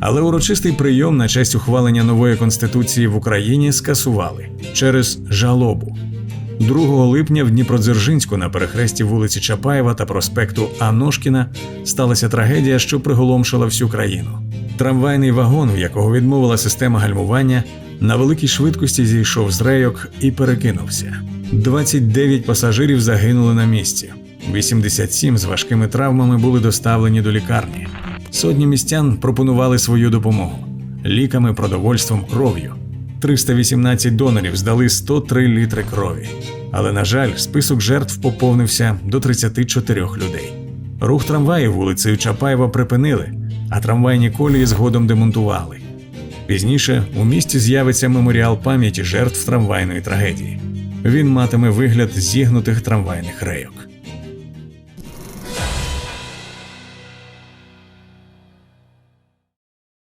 Але урочистий прийом на честь ухвалення нової конституції в Україні скасували через жалобу. 2 липня в Дніпродзержинську на перехресті вулиці Чапаєва та проспекту Аношкіна сталася трагедія, що приголомшила всю країну. Трамвайний вагон, в якого відмовила система гальмування, на великій швидкості зійшов з рейок і перекинувся. 29 пасажирів загинули на місці. 87 з важкими травмами були доставлені до лікарні. Сотні містян пропонували свою допомогу ліками, продовольством, кров'ю. 318 донорів здали 103 літри крові. Але, на жаль, список жертв поповнився до 34 людей. Рух трамваїв вулицею Чапаєва припинили, а трамвайні колії згодом демонтували. Пізніше у місті з'явиться меморіал пам'яті жертв трамвайної трагедії. Він матиме вигляд зігнутих трамвайних рейок.